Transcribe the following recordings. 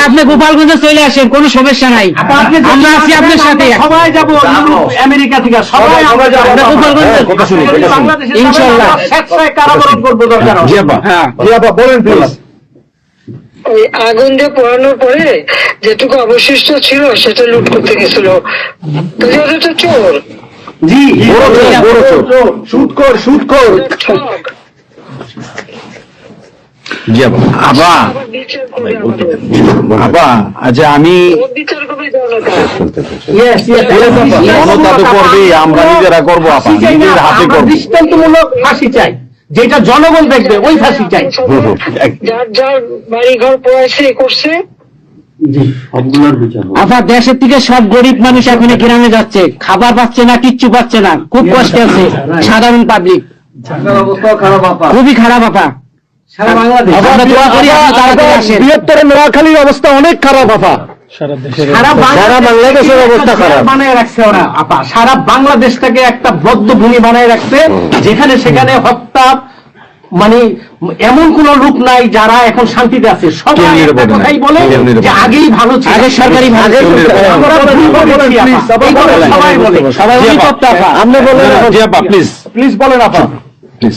আপা আপনি গোপালগঞ্জে চলে আসেন কোনো সমস্যা নাই। আমরা আছি আপনার সাথে। সবাই যাব আমেরিকা থেকে সবাই আমরা যাব। গোপালগঞ্জে। হ্যাঁ, কথা শুনি, ইনশাআল্লাহ। স্বেচ্ছায় কারাবরণ করব দরকার জি আপা হ্যাঁ। জি আপা বলেন প্লিজ। ওই আগুন দিয়ে পোড়ানোর পরে যেটুকু অবশিষ্ট ছিল সেটা লুট করতে গেছিল। চোর। জি বড় চোর, বড় চোর। সুদ কর সুদ কর। জি আচ্ছা আমি ওর করবে জনতা Yes, yes, জনতা তো করবেই, আমরা নিজেরা করব আপা, ফাঁসি চাই না, নিজের হাতে করব। দৃষ্টান্তমূলক ফাঁসি চাই। যেটা জনগণ দেখবে ওই ফাঁসি চাই। হুম, হুম, যার যার বাড়ি ঘর পোড়াইছে করছে আপা দেশের থেকে সব গরিব মানুষ এখন গ্রামে যাচ্ছে। খাবার পাচ্ছে না কিচ্ছু পাচ্ছে না। খুব কষ্টে আছে। সাধারণ পাবলিক খুবই খারাপ আপা। নোয়াখালীর অবস্থা অনেক খারাপ আপা সারা সারা বাংলাদেশের অবস্থা খারাপ। বানায় রাখছে ওরা আপা সারা বাংলাদেশটাকে একটা বদ্ধ ভূমি বানায় রাখছে যেখানে সেখানে হত্যা মানে এমন কোন লোক নাই যারা এখন শান্তিতে আছে। সবাই। কথাই বলে যে আগেই ভালো ছিল। আগে সরকারি। সবাই বলে। আপনি বলেন। প্লিজ প্লিজ বলেন আপা প্লিজ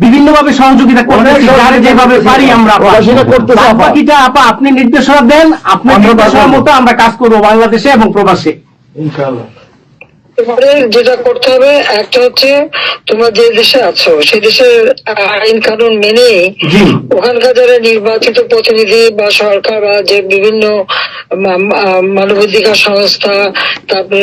বিভিন্ন ভাবে সহযোগিতা করতেছি যারে যেভাবে পারি আমরা আপা। বাকিটা আপনি নির্দেশনা দেন আপনার নির্দেশনা মতো আমরা কাজ করব বাংলাদেশে এবং প্রবাসে। যেটা করতে হবে একটা হচ্ছে তোমরা যে দেশে আছো সেই দেশের আইন কানুন মেনে ওখানকার যারা নির্বাচিত প্রতিনিধি বা সরকার বা যে বিভিন্ন মানবাধিকার সংস্থা তারপরে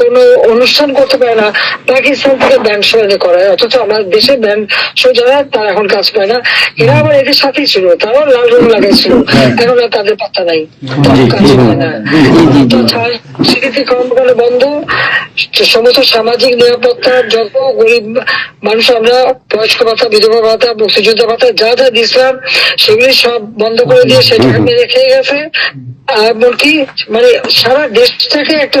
কোন অনুষ্ঠান করতে পারে না পাকিস্তান থেকে ব্যান্ড করায় অথচ আমার দেশে ব্যান্ড শো যারা তারা এখন কাজ পায় না। এরা আবার এদের সাথেই ছিল তারাও লাল রং লাগাইছিল এখন আর তাদের পাত্তা নাই। কর্মকাণ্ড বন্ধ সমস্ত সামাজিক নিরাপত্তা যত গরিব মানুষ আমরা বয়স্ক ভাতা বিধবা ভাতা মুক্তিযোদ্ধা ভাতা যা যা দিয়েছিলাম সেগুলি সব বন্ধ করে দিয়ে সেটা মেরে খেয়ে গেছে। এমনকি মানে সারা দেশটাকে একটা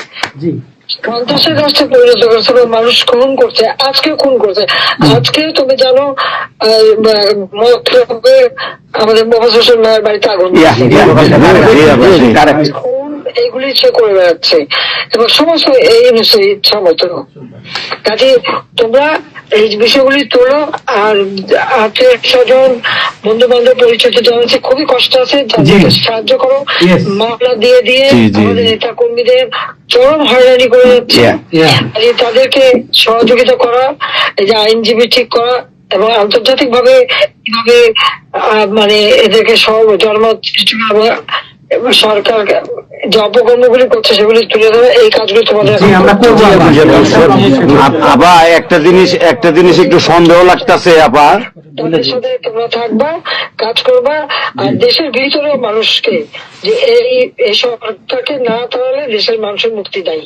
জি, রাষ্ট্রে পরিণত করছে বা মানুষ খুন করছে আজকে খুন করছে। আজকে তুমি জানো আমাদের মোহাম্মদ হোসেন ভাইয়ের বাড়িতে আগুন এইগুলি সে করে বেড়াচ্ছে। এবং সমস্ত এই অনুযায়ী ইচ্ছা মতো কাজে তোমরা এই বিষয়গুলি তোলো আর আত্মীয় স্বজন বন্ধু বান্ধব পরিচিত জানাচ্ছে খুবই কষ্ট আছে সাহায্য করো. মামলা দিয়ে দিয়ে আমাদের নেতা কর্মীদের চরম হয়রানি করে যাচ্ছে। তাদেরকে সহযোগিতা করা এই যে আইনজীবী ঠিক করা এবং আন্তর্জাতিক ভাবে কীভাবে আহ, মানে এদেরকে সব জন্ম সরকার যে অপকর্মগুলি করছে সেগুলি তুলে ধরে এই কাজগুলি তোমাদের জি, এখন আমরা করতে করব হবে। আমরা। আপ- আবা একটা জিনিস একটা জিনিস একটু সন্দেহ লাগতাছে আপা। তাদের সাথে তোমরা থাকবা কাজ করবা আর দেশের ভিতরে মানুষকে যে এই সরকারকে না তাহলে দেশের মানুষের মুক্তি দেয়।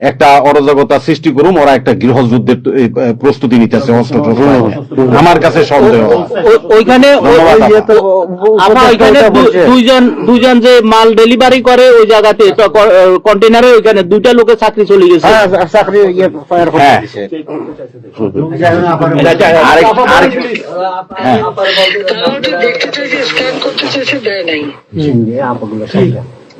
একটা অরাজকতা সৃষ্টি করুম ওরা একটা গৃহযুদ্ধের প্রস্তুতি নিতেছে অস্ত্র আমার কাছে সন্দেহ ওইখানে দুইজন দুইজন যে মাল ডেলিভারি করে ওই জায়গাতে কন্টেনারে ওইখানে দুইটা লোকের চাকরি চলে গেছে হ্যাঁ হ্যাঁ দেখতে স্ক্যান করতে চাইছে দেয় নাই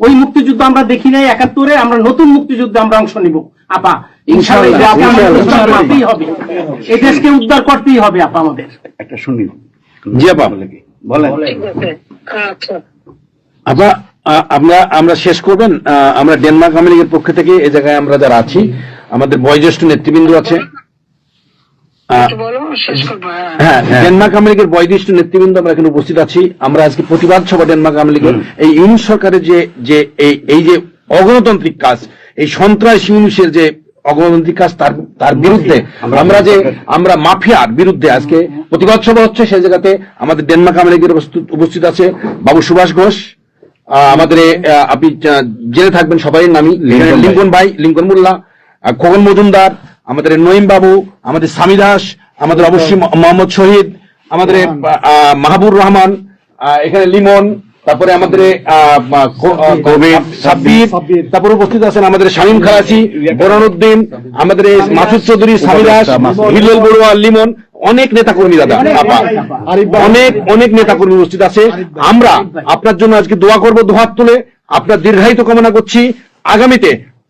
ওই মুক্তিযুদ্ধ আমরা দেখি নাই একাত্তরে আমরা নতুন মুক্তিযুদ্ধে আমরা অংশ নিব। আপা দেশকে উদ্ধার করতেই হবে। এই দেশকে উদ্ধার করতেই হবে আপা আমাদের। একটা শুনি। জি আপা। বলেন। আচ্ছা। আপা আমরা আমরা শেষ করবেন। আমরা ডেনমার্ক আমেরিকার পক্ষ থেকে এই জায়গায় আমরা যারা আছি আমাদের বয়োজ্যেষ্ঠ নেতৃবৃন্দ আছে। আ, একটু বলো শেষ করব হ্যাঁ। হ্যাঁ ডেনমার্ক বয়োজ্যেষ্ঠ নেতৃবৃন্দ আমরা এখানে উপস্থিত আছি। আমরা আজকে প্রতিবাদ সভা ডেনমার্ক আমেরিকার এই ইউনিট সরকারের যে যে এই এই যে অগণতান্ত্রিক কাজ এই সন্ত্রাস ইউনিশের যে অগণতান্ত্রিক কাজ তার তার বিরুদ্ধে আমরা যে আমরা মাফিয়ার বিরুদ্ধে আজকে প্রতিবাদ সভা হচ্ছে। সেই জায়গাতে আমাদের ডেনমার্ক আমেরিকার উপস্থিত- উপস্থিত আছে বাবু সুভাষ ঘোষ। আহ, আমাদের আপনি জেনে থাকবেন সবাই নামি এখানে লিঙ্কন ভাই। লিঙ্কন মোল্লা খোকন মজুমদার আমাদের এ নঈম বাবু আমাদের স্বামী দাস আমাদের অবশ্যই মোহাম্মদ শহীদ আমাদের মাহবুর রহমান এখানে লিমন তারপরে আমাদের সাব্বির তারপরে উপস্থিত আছেন আমাদের শামীম খালাসি বোরানুদ্দিন আমাদের মাসুদ চৌধুরী স্বামী দাস হিলেল বড়ুয়া লিমন অনেক নেতা কর্মী দাদা আপা অনেক অনেক নেতা কর্মী উপস্থিত আছে। আমরা আপনার জন্য আজকে দোয়া করব দোহাত তুলে। আপনার দীর্ঘায়িত কামনা করছি। আগামীতে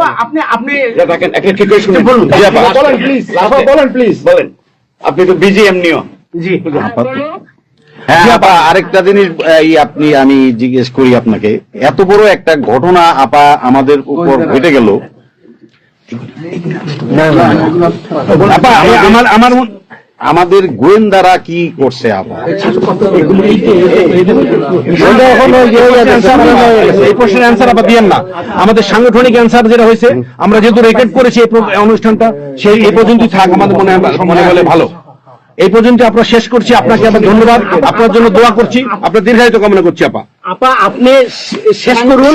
আপা আপনি আপনি দেখেন একটা ঠিক করে শুনুন। বলুন। বলেন, please। আপা, বলেন প্লিজ বলেন। আপনি তো বিজি এমনিও জি। হ্যাঁ আপা আরেকটা জিনিস এই আপনি আমি জিজ্ঞেস করি আপনাকে। এত বড় একটা ঘটনা আপা আমাদের উপর ঘটে গেল। আপা আমার আমার মন- আমাদের গোয়েন্দারা কি করছে আপা এই প্রশ্নের অ্যান্সার আবার দিয়েন না। আমাদের সাংগঠনিক অ্যান্সার যেটা হয়েছে আমরা যেহেতু রেকর্ড করেছি এই অনুষ্ঠানটা সেই এই পর্যন্তই থাক আমাদের মনে মনে বলে ভালো। এই পর্যন্ত আমরা শেষ করছি আপনাকে আবার ধন্যবাদ। আপনার জন্য দোয়া করছি আপনার দীর্ঘায়িত কামনা করছি আপা। আপা আপনি শেষ করুন।